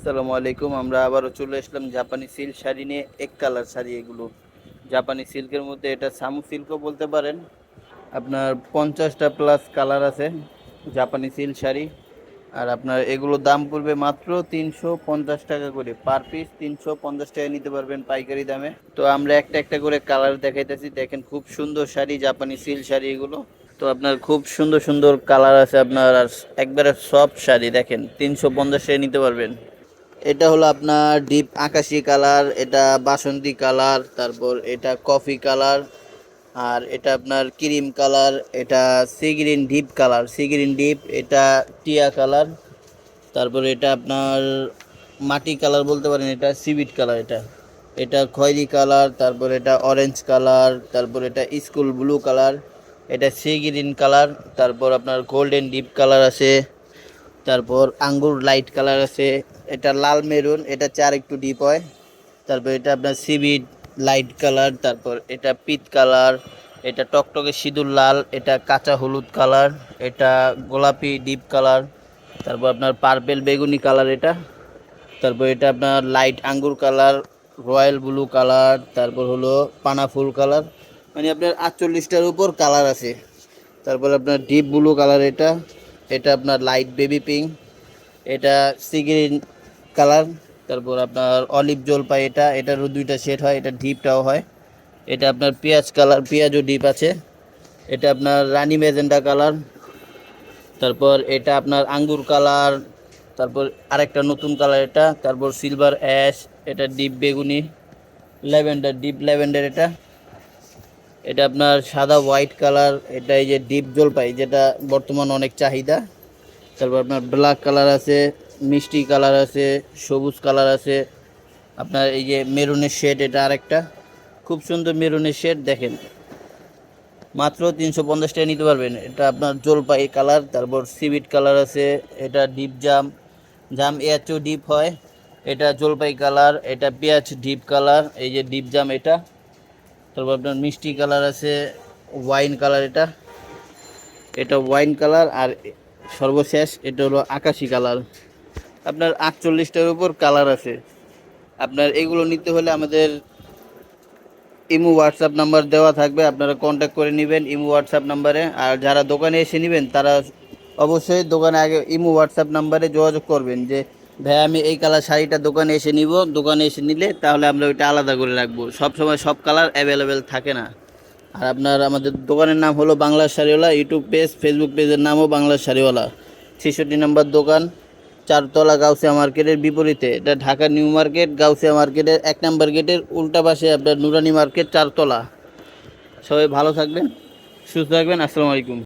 আসসালামু আলাইকুম। আমরা আবারও চলে আসলাম জাপানি সিল্ক শাড়ি নিয়ে, এক কালার শাড়ি এগুলো। জাপানি সিল্কের মধ্যে এটা সামু সিল্কও বলতে পারেন। আপনার পঞ্চাশটা প্লাস কালার আছে জাপানি সিল্ক শাড়ি। আর আপনার এগুলোর দাম পড়বে মাত্র তিনশো পঞ্চাশ টাকা করে। পার পিস তিনশো পঞ্চাশ টাকা নিতে পারবেন পাইকারি দামে। তো আমরা একটা একটা করে কালার দেখাইতেছি। দেখেন খুব সুন্দর শাড়ি, জাপানি সিল্ক শাড়ি এগুলো। তো আপনার খুব সুন্দর সুন্দর কালার আছে আপনার। আর একবারে সব শাড়ি, দেখেন, তিনশো পঞ্চাশ টাকা নিতে পারবেন। এটা হলো আপনার ডিপ আকাশি কালার এটা বাসন্তী কালার তারপর এটা কফি কালার আর এটা আপনার ক্রিম কালার এটা sea green deep colour sea green deep এটা টিয়া কালার তারপর এটা আপনার মাটি কালার বলতে পারেন, এটা সিবিট কালার এটা। এটা খয়েরি কালার তারপর এটা অরেঞ্জ কালার তারপর এটা স্কুল ব্লু কালার এটা সি গ্রিন কালার তারপর আপনার গোল্ডেন ডিপ কালার আছে, তারপর আঙ্গুর লাইট কালার আছে। এটা লাল মেরুন, এটা চার একটু ডিপ হয়। তারপর এটা আপনার সিবিড লাইট কালার তারপর এটা পিত কালার এটা টকটকে সিঁদুর লাল, এটা কাঁচা হলুদ কালার এটা গোলাপি ডিপ কালার তারপর আপনার পার্পেল বেগুনি কালার এটা, তারপর এটা আপনার লাইট আঙ্গুর কালার রয়্যাল ব্লু কালার তারপর হলো পানা ফুল কালার মানে আপনার আটচল্লিশটার উপর কালার আছে। তারপর আপনার ডিপ ব্লু কালার এটা এটা আপনার লাইট বেবি পিঙ্ক এটা সিগ্রিন কালার। তারপর আপনার অলিভ জলপাই এটা, এটারও দুইটা শেড হয়, এটা ডিপটাও হয়। এটা আপনার পেঁয়াজ কালার, পেঁয়াজও ডিপ আছে। এটা আপনার রানি মেজেন্ডা কালার। তারপর এটা আপনার আঙ্গুর কালার। তারপর আরেকটা নতুন কালার এটা, তারপর সিলভার অ্যাশ এটা ডিপ বেগুনি। ল্যাভেন্ডার ডিপ ল্যাভেন্ডার এটা। এটা আপনার সাদা হোয়াইট কালার, এটা এই যে ডিপ জলপাই, যেটা বর্তমান অনেক চাহিদা। তারপর আপনার ব্ল্যাক কালার আছে। মিষ্টি কালার আছে, সবুজ কালার আছে। আপনার এই যে মেরুনের শেড এটা আরেকটা। খুব সুন্দর মেরুনের শেড দেখেন। মাত্র তিনশো পঞ্চাশ টাকা নিতে পারবেন। এটা আপনার জলপাই কালার, তারপর সিভিট কালার আছে, এটা ডিপ জাম। জাম এর চেয়েও ডিপ হয়। এটা জলপাই কালার, এটা পেঁয়াজ ডিপ কালার, এই যে ডিপ জাম এটা। তারপর আপনার মিষ্টি কালার আছে, ওয়াইন কালার এটা। এটা ওয়াইন কালার আর সর্বশেষ এটা হলো আকাশি কালার। আপনার আটচল্লিশটার উপর কালার আছে। আপনার এগুলো নিতে হলে আমাদের ইমো হোয়াটসঅ্যাপ নাম্বার দেওয়া থাকবে, আপনারা কন্ট্যাক্ট করে নেবেন ইমো হোয়াটসঅ্যাপ নাম্বারে আর যারা দোকানে এসে নেবেন, তারা অবশ্যই দোকানে আগে ইমো হোয়াটসঅ্যাপ নাম্বারে যোগাযোগ করবেন যে, ভাই, আমি এই কালার শাড়িটা দোকানে এসে নিব। দোকানে এসে নিলে তাহলে আমরা ওইটা আলাদা করে রাখব। সব সময় সব কালার অ্যাভেলেবেল থাকে না। আর আপনার আমাদের দোকানের নাম হলো Bangla Sariwala YouTube page Facebook পেজের নামও বাংলা শাড়িওয়ালা। ছেষট্টি নম্বর দোকান। চারতলা গাউসিয়া মার্কেটের বিপরীতে। এটা ঢাকা নিউ মার্কেট, গাউসিয়া মার্কেটের এক নম্বর গেটের উল্টা পাশে আপনার নুরানি মার্কেট চারতলা সবাই ভালো থাকবেন, সুস্থ থাকবেন, আসসালামু আলাইকুম।